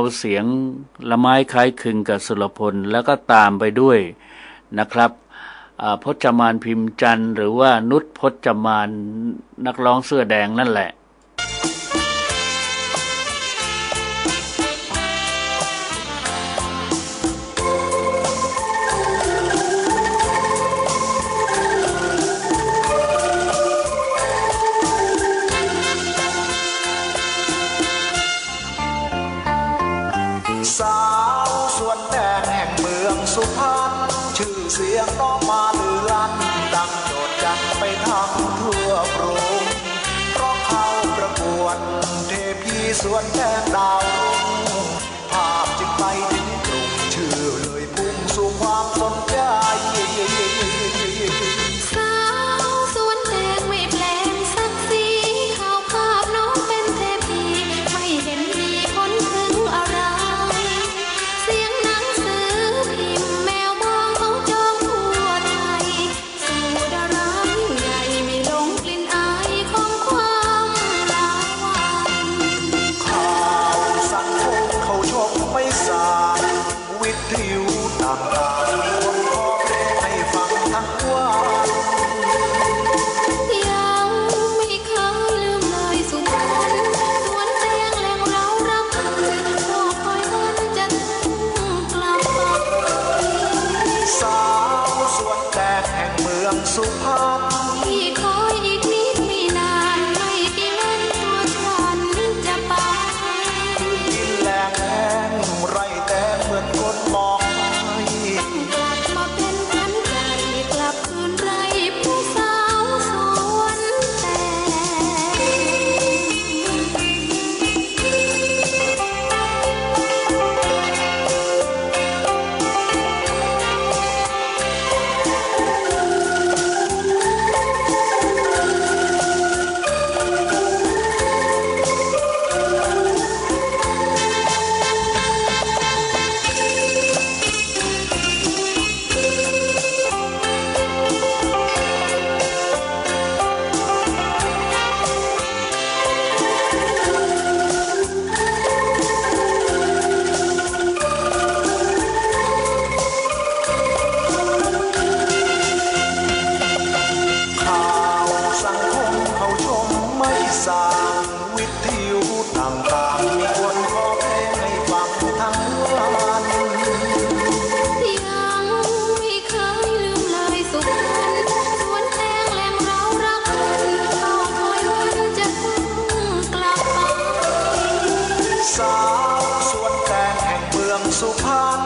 เอาเสียงละไม้คล้ายคลึงกับสุรพล แล้วก็ตามไปด้วยนะครับพจมานพิมพ์จันทร์หรือว่านุชพจมานนักร้องเสื้อแดงนั่นแหละ นแดงแห่งเมืองสุพรรณชื่อเสียงน้องมาเลือลั่นดังโดดจันไปทั้งทั่วกรุงเพราะเขาประกวดเทพีสวนแดงดาว บมาสาวสวนแดงแห่งเมืองสุพรรณางวิทยุต่างๆมีคนขอเพลงให้ฟังทั้งวัน ยังไม่เคยลืมเลยสุพรรณสวนแตงแหล่งเรารักกันรอคอยวันจะถึงกลับไป สาวสวนแดงแห่งเมืองสุพรรณ